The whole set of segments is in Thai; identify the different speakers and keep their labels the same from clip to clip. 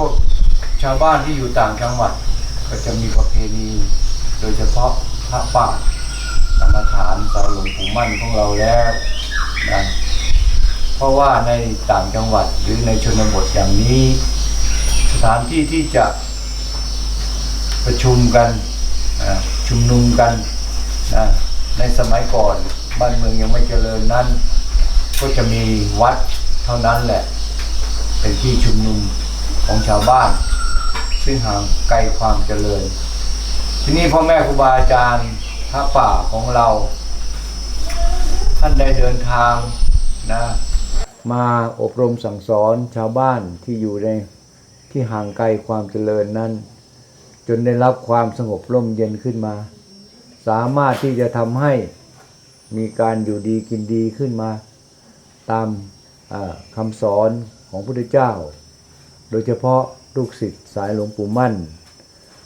Speaker 1: วกชาวบ้านที่อยู่ต่างจังหวัด ก็จะมีประเพณี โดยเฉพาะพระป่ากรรมฐานต่อหลวงปู่มั่นของเราแล้วนะเพราะว่าในต่างจังหวัดหรือในชนบทอย่างนี้ สถานที่ที่จะประชุมกันนะชุมนุมกันนะในสมัยก่อนบ้านเมืองยังไม่เจริญนั้น ก็จะมีวัดเท่านั้นแหละ เป็นที่ชุมนุม ของชาวบ้าน ซึ่งห่างไกลความเจริญ ทีนี้พ่อแม่ครูบาอาจารย์พระป่าของเรา ท่านได้เดินทางนะมาอบรมสั่งสอนชาวบ้านที่อยู่ในที่ห่างไกลความเจริญนั้น จนได้รับความสงบร่มเย็นขึ้นมา สามารถที่จะทำให้มีการอยู่ดีกินดีขึ้นมา ตามคำสอนของพระพุทธเจ้า โดยเฉพาะลูกศิษย์สายหลวงปู่มั่น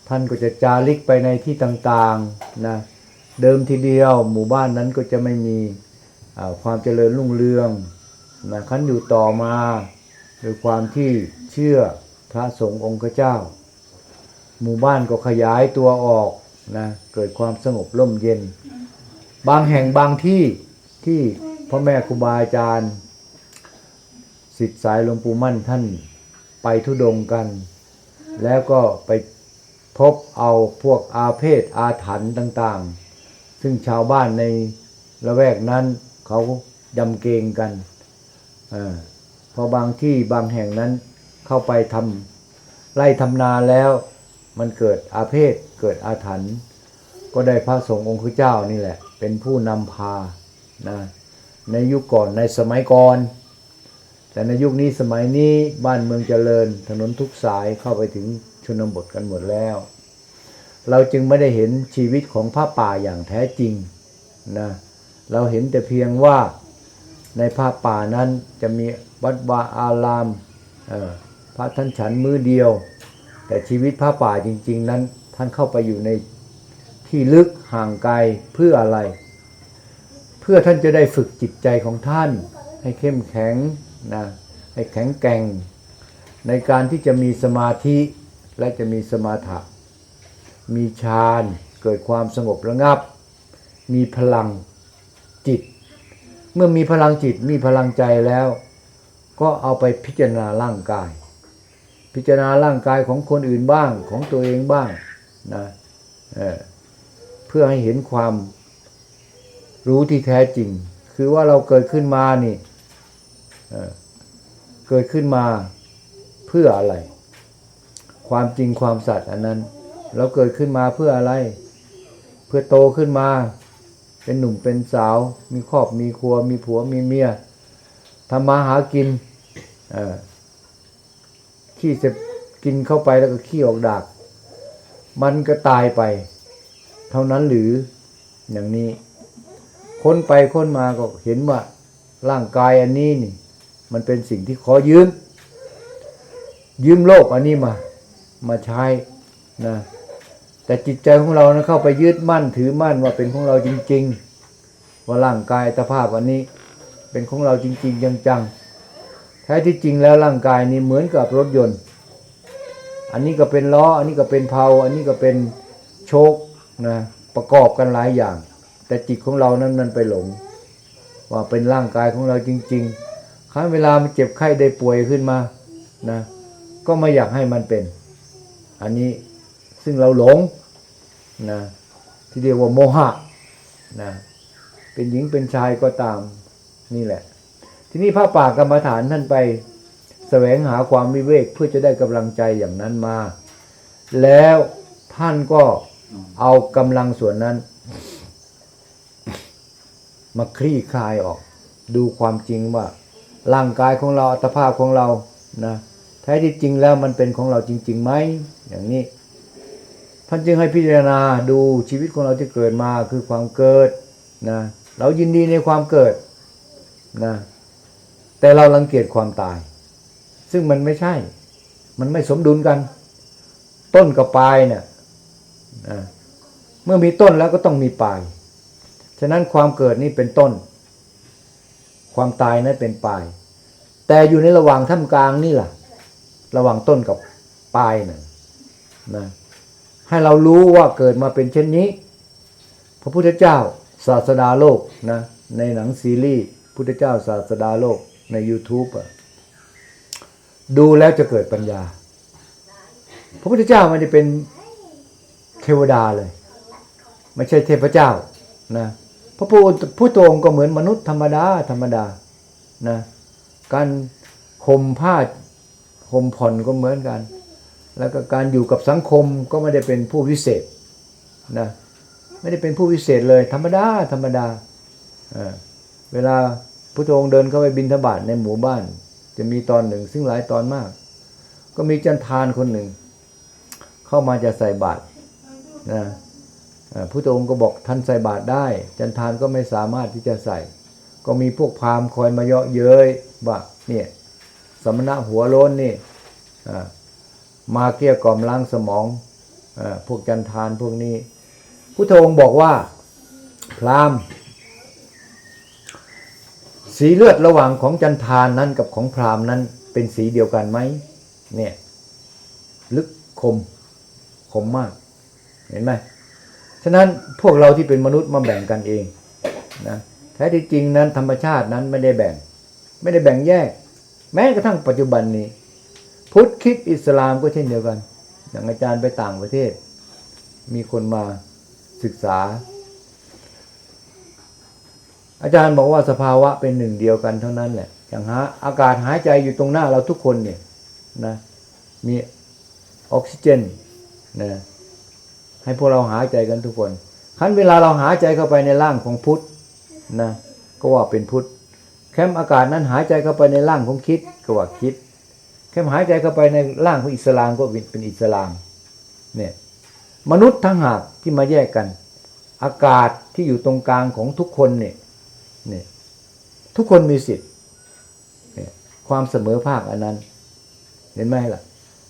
Speaker 1: ท่านก็จะจาริกไปในที่ต่างๆนะเดิมทีเดียวหมู่บ้านนั้นก็จะไม่มีความเจริญรุ่งเรืองนะขั้นอยู่ต่อมาโดยความที่เชื่อพระสงฆ์องค์เจ้า หมู่บ้านก็ขยายตัวออกนะเกิดความสงบร่มเย็น บางแห่งบางที่ที่พ่อแม่ครูบาอาจารย์สิทธิสายหลวงปู่มั่นท่าน ไปทุดงกัน แล้วก็ไปพบเอาพวกอาเพศอาถรรพ์ต่าง ๆ ซึ่งชาวบ้านในละแวกนั้นเขายำเกงกันอพอบางที่บางแห่งนั้นเข้าไปทำไล่ทำนาแล้วมันเกิดอาเพศเกิดอาถรรพ์ก็ได้พระสงฆ์องค์เจ้านี่แหละ เป็นผู้นำพานะในยุคก่อนในสมัยก่อน แต่ในยุคนี้สมัยนี้บ้านเมืองเจริญ ถนนทุกสายเข้าไปถึงชนบทกันหมดแล้ว เราจึงไม่ได้เห็นชีวิตของพระป่าอย่างแท้จริงนะเราเห็นแต่เพียงว่าในพระป่านั้นจะมีวัดวาอารามพระท่านฉันมือเดียว แต่ชีวิตพระป่าจริง ๆ นั้นท่านเข้าไปอยู่ในที่ลึกห่างไกลเพื่ออะไร เพื่อท่านจะได้ฝึกจิตใจของท่านให้เข้มแข็ง นะให้แข็งแกร่งในการที่จะมีสมาธิและจะมีสมาถะ มีฌานเกิดความสงบระงับ มีพลังจิต เมื่อมีพลังจิตมีพลังใจแล้ว ก็เอาไปพิจารณาร่างกาย พิจารณาร่างกายของคนอื่นบ้างของตัวเองบ้างนะเเพื่อให้เห็นความรู้ที่แท้จริง คือว่าเราเกิดขึ้นมานี่ เกิดขึ้นมาเพื่ออะไร ความจริงความสัตย์อันนั้น เราเกิดขึ้นมาเพื่ออะไร เพื่อโตขึ้นมา เป็นหนุ่มเป็นสาว มีครอบมีครัว มีผัวมีเมียทำมาหากินขี้จะกินเข้าไปแล้วก็ขี้ออกดาก มันก็ตายไป เท่านั้นหรืออย่างนี้ ค้นไปค้นมาก็เห็นว่าร่างกายอันนี้นี่ มันเป็นสิ่งที่ขอยืม ยืมโลกอันนี้มา มาใช้นะแต่จิตใจของเรานะเข้าไปยึดมั่นถือมั่นว่าเป็นของเราจริง ๆ ว่าร่างกายตภาพอันนี้ เป็นของเราจริง ๆ จังๆแท้ที่จริงแล้วร่างกายนี้เหมือนกับรถยนต์ อันนี้ก็เป็นล้อ อันนี้ก็เป็นเพลาอันนี้ก็เป็นโชคนะประกอบกันหลายอย่าง แต่จิตของเรานั้นมันไปหลง ว่าเป็นร่างกายของเราจริง ๆ ครั้งเวลามันเจ็บไข้ได้ป่วยขึ้นมานะ ก็ไม่อยากให้มันเป็น อันนี้ซึ่งเราหลงนะที่เรียกว่าโมหะนะเป็นหญิงเป็นชายก็ตามนี่แหละ ทีนี้พระป่ากรรมฐานท่านไปแสวงหาความวิเวกเพื่อจะได้กำลังใจอย่างนั้นมา แล้วท่านก็เอากำลังส่วนนั้น มาคลี่คลายออก ดูความจริงว่า ร่างกายของเราอัตภาพของเรานะแท้ที่จริงแล้วมันเป็นของเราจริงๆไหมอย่างนี้ ท่านจึงให้พิจารณาดูชีวิตของเราที่เกิดมาคือความเกิดนะเรายินดีในความเกิดนะแต่เรารังเกียจความตาย ซึ่งมันไม่ใช่ มันไม่สมดุลกัน ต้นกับปลายเนี่ยนะเมื่อมีต้นแล้วก็ต้องมีปลาย ฉะนั้นความเกิดนี่เป็นต้น ความตายนั้นเป็นปลาย แต่อยู่ในระหว่างท่ามกลางนี่ล่ะ ระหว่างต้นกับปลายน่ะนะให้เรารู้ว่าเกิดมาเป็นเช่นนี้ พระพุทธเจ้าศาสดาโลกนะในหนังซีรีส์พุทธเจ้าศาสดาโลกใน YouTube อะดูแล้วจะเกิดปัญญา พระพุทธเจ้าม่ได้เป็นเทวดาเลย ไม่ใช่เทพเจ้านะ พระพุทธพุทธองก็เหมือนมนุษย์ธรรมดาธรรมดานะการห่มผ้าห่มผ่อนก็เหมือนกัน แล้วก็การอยู่กับสังคมก็ไม่ได้เป็นผู้วิเศษนะไม่ได้เป็นผู้วิเศษเลย ธรรมดาธรรมดาเออเวลาพระองค์เดินเข้าไปบิณฑบาตในหมู่บ้าน จะมีตอนหนึ่ง ซึ่งหลายตอนมาก ก็มีจันทานคนหนึ่ง เข้ามาจะใส่บาตรนะ พุทธองค์ก็บอกท่านใส่บาตรได้ จันทานก็ไม่สามารถที่จะใส่ ก็มีพวกพราหมณ์คอยมาเยาะเย้ยว่าเนี่ยสมณะหัวโล้นนี่มาเกลี้ยกล่อมล้างสมองอพวกจันทานพวกนี้พุทธองค์บอกว่าพราหมณ์ สีเลือดระหว่างของจันทานนั้นกับของพราหมณ์นั้นเป็นสีเดียวกันไหมเนี่ยลึกคมคมมาก เห็นไหม ฉะนั้นพวกเราที่เป็นมนุษย์มาแบ่งกันเองนะแท้ที่จริงนั้นธรรมชาตินั้นไม่ได้แบ่ง ไม่ได้แบ่งแยก แม้กระทั่งปัจจุบันนี้ พุทธคริดอิสลามก็เช่นเดียวกัน อย่างอาจารย์ไปต่างประเทศ มีคนมาศึกษา อาจารย์บอกว่าสภาวะเป็นหนึ่งเดียวกันเท่านั้นแหละอย่างฮะอากาศหายใจอยู่ตรงหน้าเราทุกคนเนี่ยนะมีออกซิเจนนะ ให้พวกเราหายใจกันทุกคนครั้นเวลาเราหายใจเข้าไปในร่างของพุทธนะก็ว่าเป็นพุทธแคมอากาศนั้นหายใจเข้าไปในร่างของคิดก็ว่าคิด แคมหายใจเข้าไปในร่างของอิสลามก็เป็นอิสลามเนี่ยมนุษย์ทั้งหากที่มาแยกกัน อากาศที่อยู่ตรงกลางของทุกคนเนี่ยเนี่ยทุกคนมีสิทธิ์เนี่ยความเสมอภาคอันนั้น เห็นไหมล่ะ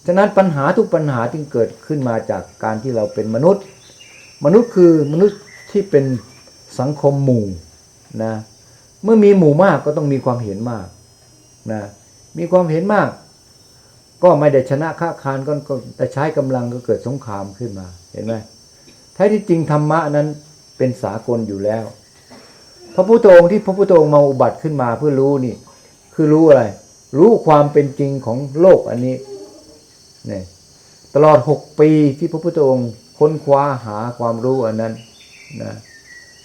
Speaker 1: ฉะนั้นปัญหาทุกปัญหาที่เกิดขึ้นมาจากการที่เราเป็นมนุษย์ มนุษย์คือมนุษย์ที่เป็นสังคมหมู่นะเมื่อมีหมู่มากก็ต้องมีความเห็นมากนะมีความเห็นมาก ก็ไม่ได้ชนะค้าคานก็ก็แต่ใช้กำลังก็เกิดสงครามขึ้นมาเห็นไหมแท้ที่จริงธรรมะนั้นเป็นสากลอยู่แล้ว พระพุทธองค์ที่พระพุทธองค์มาอุบัติขึ้นมาเพื่อรู้นี่ คือรู้อะไร รู้ความเป็นจริงของโลกอันนี้ เนี่ยตลอดหกปีที่พระพุทธองค์ค้นคว้าหาความรู้อันนั้นนะ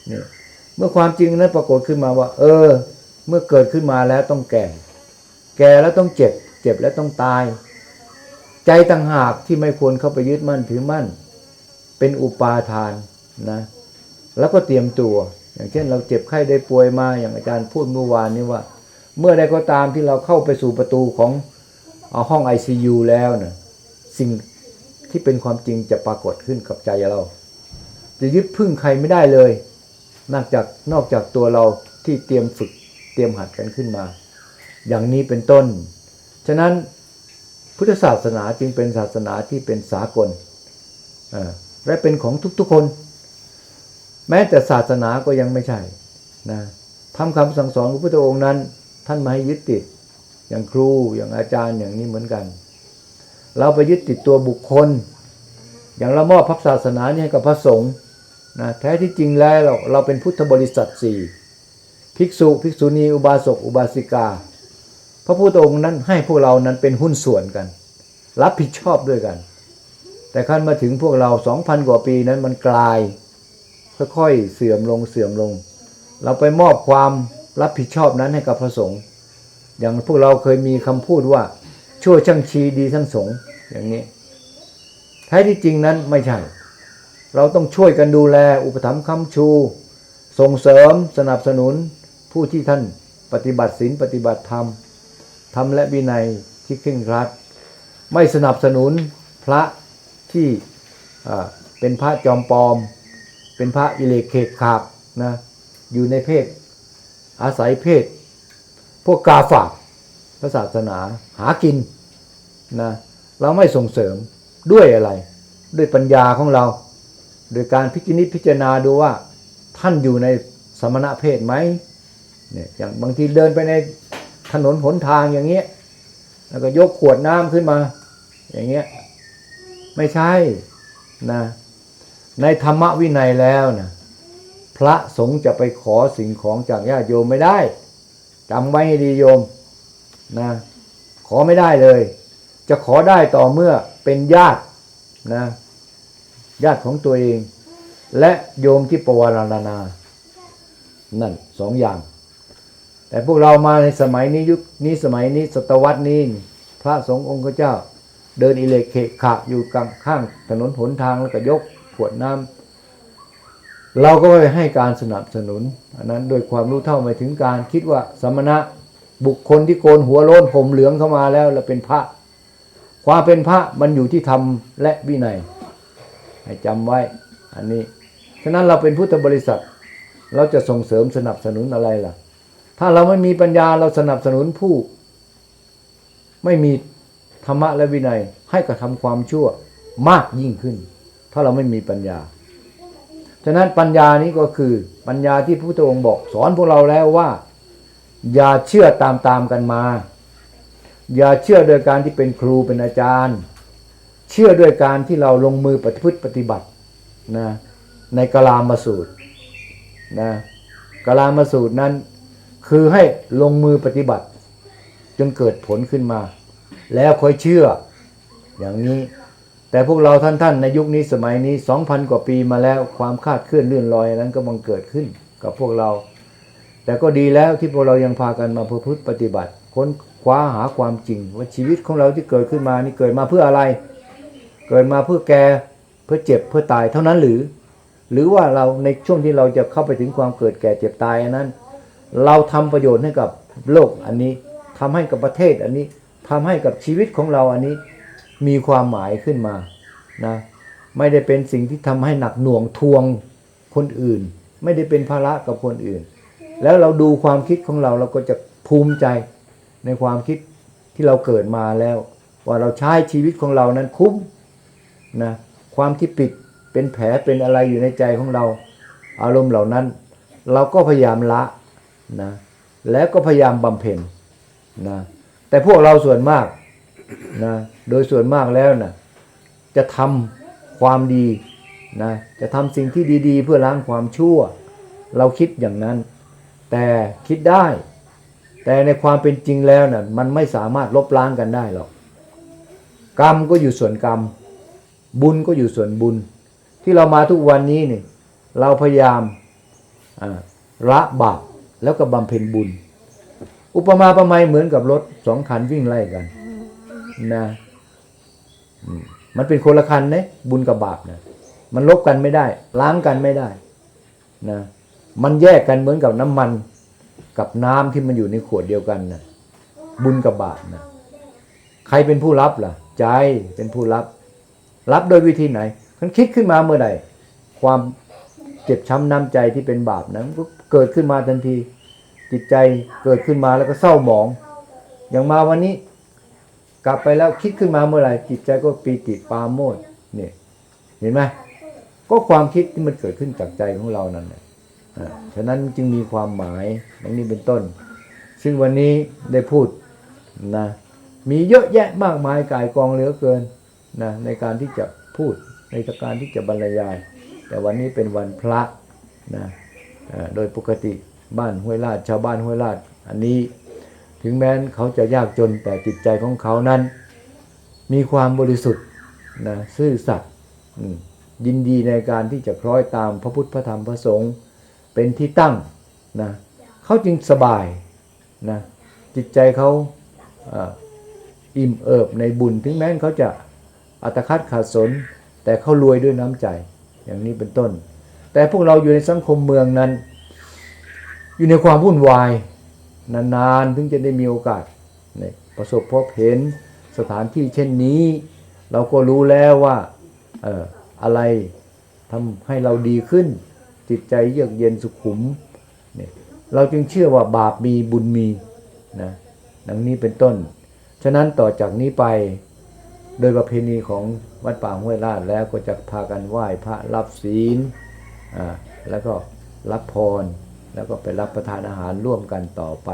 Speaker 1: เนี่ยเมื่อความจริงนั้นปรากฏขึ้นมาว่า เออ เมื่อเกิดขึ้นมาแล้วต้องแก่ แก่แล้วต้องเจ็บ เจ็บแล้วต้องตาย ใจต่างหากที่ไม่ควรเข้าไปยึดมั่นถือมั่น เป็นอุปาทานนะแล้วก็เตรียมตัว อย่างเช่น เราเจ็บไข้ได้ป่วยมาอย่างอาจารย์พูดเมื่อวานนี้ว่า เมื่อใดก็ตามที่เราเข้าไปสู่ประตูของเอาห้อง ICU แล้วนะ สิ่งที่เป็นความจริงจะปรากฏขึ้นกับใจเรา จะยึดพึ่งใครไม่ได้เลย นอกจากนอกจากตัวเราที่เตรียมฝึกเตรียมหัดกันขึ้นมา อย่างนี้เป็นต้น ฉะนั้นพุทธศาสนาจึงเป็นศาสนาที่เป็นสากลและเป็นของทุกๆคน แม้แต่ศาสนาก็ยังไม่ใช่นะทำคำสั่งสอนของพระพุทธองค์นั้น ท่านมาให้ยึดติด อย่างครูอย่างอาจารย์อย่างนี้เหมือนกัน เราไปยึดติดตัวบุคคล อย่างเรามอบพระศาสนานี่ให้กับพระสงฆ์นะแท้ที่จริงแล้วเราเราเป็นพุทธบริษัทสี่ภิกษุภิกษุณีอุบาสกอุบาสิกา พระพุทธองค์นั้นให้พวกเรานั้นเป็นหุ้นส่วนกัน รับผิดชอบด้วยกัน แต่ขั้นมาถึงพวกเราสองพันกว่าปีนั้นมันกลาย ค่อยๆเสื่อมลงเสื่อมลง เราไปมอบความรับผิดชอบนั้นให้กับพระสงฆ์อย่างพวกเราเคยมีคำพูดว่าชั่วช่างชีดีทั้งสงฆ์ อย่างนี้แท้ที่จริงนั้นไม่ใช่ เราต้องช่วยกันดูแลอุปถัมภ์คำชู ส่งเสริมสนับสนุนผู้ที่ท่านปฏิบัติศีลปฏิบัติธรรมธรรมและวินัยที่เคร่งครัด ไม่สนับสนุนพระที่เป็นพระจอมปลอม เป็นพระอิเลกเขกขาบนะอยู่ในเพศ อาศัยเพศ พวกกาฝากพระศาสนาหากินนะ เราไม่ส่งเสริมด้วยอะไร ด้วยปัญญาของเรา โดยการพิจินิพิจารณาดูว่าท่านอยู่ในสมณะเพศไหมเนี่ยอย่างบางทีเดินไปในถนนหนทางอย่างเงี้ยแล้วก็ยกขวดน้ำขึ้นมา อย่างเงี้ยไม่ใช่นะในธรรมวินัยแล้วนะพระสงฆ์จะไปขอสิ่งของจากญาติโยมไม่ได้จำไว้ให้ดีโยมนะขอไม่ได้เลย จะขอได้ต่อเมื่อเป็นญาตินะญาติของตัวเอง และโยมที่ปวารณานั่นสองอย่าง แต่พวกเรามาในสมัยนี้ยุคนี้สมัยนี้ศตวรรษนี้พระสงฆ์องค์เจ้า เดินอิเลกเคขะอยู่กลางข้างถนนหนทางแล้วก็ยกขวดน้ำเราก็ไปให้การสนับสนุน อันนั้นโดยความรู้เท่าไม่ถึงการคิดว่าสมณะบุคคลที่โกนหัวโล้นผมเหลืองเข้ามาแล้ว แล้วเป็นพระ ความเป็นพระมันอยู่ที่ธรรมและวินัย ให้จำไว้อันนี้ ฉะนั้นเราเป็นพุทธบริษัท เราจะส่งเสริมสนับสนุนอะไรล่ะ ถ้าเราไม่มีปัญญาเราสนับสนุนผู้ ไม่มีธรรมะและวินัยให้กระทำความชั่วมากยิ่งขึ้น ถ้าเราไม่มีปัญญา ฉะนั้นปัญญานี้ก็คือปัญญาที่พระพุทธองค์บอกสอนพวกเราแล้วว่า อย่าเชื่อตามตามกันมา อย่าเชื่อโดยการที่เป็นครูเป็นอาจารย์ เชื่อด้วยการที่เราลงมือปฏิพฤติปฏิบัตินะในกลามาสูตรนะกลามาสูตรนั้น คือให้ลงมือปฏิบัติ จนเกิดผลขึ้นมา แล้วค่อยเชื่อ อย่างนี้แต่พวกเราท่านๆในยุคนี้สมัยนี้ 2,000 กว่าปีมาแล้วความคาดเคลื่อนเลื่อนลอยนั้นก็บังเกิดขึ้นกับพวกเรา แต่ก็ดีแล้วที่พวกเรายังพากันมาประพฤติปฏิบัติ ค้น คว้าหาความจริง ว่าชีวิตของเราที่เกิดขึ้นมานี่เกิดมาเพื่ออะไร เกิดมาเพื่อแก่เพื่อเจ็บเพื่อตายเท่านั้นหรือ หรือว่าเราในช่วงที่เราจะเข้าไปถึงความเกิดแก่เจ็บตายอันนั้น เราทำประโยชน์ให้กับโลกอันนี้ทำให้กับประเทศอันนี้ทำให้กับชีวิตของเราอันนี้มีความหมายขึ้นมานะไม่ได้เป็นสิ่งที่ทำให้หนักหน่วงทวงคนอื่น ไม่ได้เป็นภาระกับคนอื่น แล้วเราดูความคิดของเราเราก็จะภูมิใจ ในความคิดที่เราเกิดมาแล้ว ว่าเราใช้ชีวิตของเรานั้นคุ้มนะความที่ปิดเป็นแผลเป็นอะไรอยู่ในใจของเรา อารมณ์เหล่านั้น เราก็พยายามละนะแล้วก็พยายามบำเพ็ญนะแต่พวกเราส่วนมากนะโดยส่วนมากแล้วนะจะทำความดีนะจะทำสิ่งที่ดี ๆ เพื่อล้างความชั่ว เราคิดอย่างนั้น แต่คิดได้ แต่ในความเป็นจริงแล้วนะ่ะมันไม่สามารถลบล้างกันได้หรอก กรรมก็อยู่ส่วนกรรม บุญก็อยู่ส่วนบุญ ที่เรามาทุกวันนี้เนี่ยเราพยายามละบาปแล้วก็บำเพ็ญบุญ อุปมาประไมยเหมือนกับรถสองคันวิ่งไล่กันนะมมันเป็นคนละคันนะบุญกับบาปนะมันลบกันไม่ได้ ล้างกันไม่ได้นะมันแยกกันเหมือนกับน้ำมัน กับน้ำที่มันอยู่ในขวดเดียวกันนะบุญกับบาปนะใครเป็นผู้รับล่ะ ใจเป็นผู้รับ รับโดยวิธีไหนมันคิดขึ้นมาเมื่อใดความเจ็บช้ำน้ำใจที่เป็นบาปนั้นก็เกิดขึ้นมาทันที จิตใจเกิดขึ้นมาแล้วก็เศร้าหมอง อย่างมาวันนี้ กลับไปแล้วคิดขึ้นมาเมื่อไหร่จิตใจก็ปีติปาโมดเนี่ยเห็นไหมก็ความคิดที่มันเกิดขึ้นจากใจของเรานั่นแหละอ่า ฉะนั้นจึงมีความหมายอย่างนี้เป็นต้น ซึ่งวันนี้ได้พูดนะมีเยอะแยะมากมายกายกองเหลือเกินนะในการที่จะพูดในการที่จะบรรยาย แต่วันนี้เป็นวันพระนะโดยปกติบ้านห้วยลาดชาวบ้านห้วยลาดอันนี้ ถึงแม้เขาจะยากจนแต่จิตใจของเขานั้น มีความบริสุทธิ์นะซื่อสัตย์ยินดีในการที่จะคล้อยตามพระพุทธพระธรรมพระสงฆ์ เป็นที่ตั้งนะเขาจึงสบายนะจิตใจเขาอิ่มเอิบในบุญ ถึงแม้เขาจะอัตคัดขาดสน แต่เขารวยด้วยน้ำใจอย่างนี้เป็นต้น แต่พวกเราอยู่ในสังคมเมืองนั้น อยู่ในความวุ่นวายนานๆถึงจะได้มีโอกาสเนี่ยประสบพบเห็นสถานที่เช่นนี้ เราก็รู้แล้วว่าอออะไรทำให้เราดีขึ้น จิตใจเยือกเย็นสุขุมเนี่ยเราจึงเชื่อว่าบาปมีบุญมีนะดังนี้เป็นต้น ฉะนั้นต่อจากนี้ไปโดยประเพณีของวัดป่าห้วยลาดแล้วก็จะพากันไหว้พระรับศีลอ่าแล้วก็รับพร แล้วก็ไปรับประทานอาหารร่วมกันต่อไป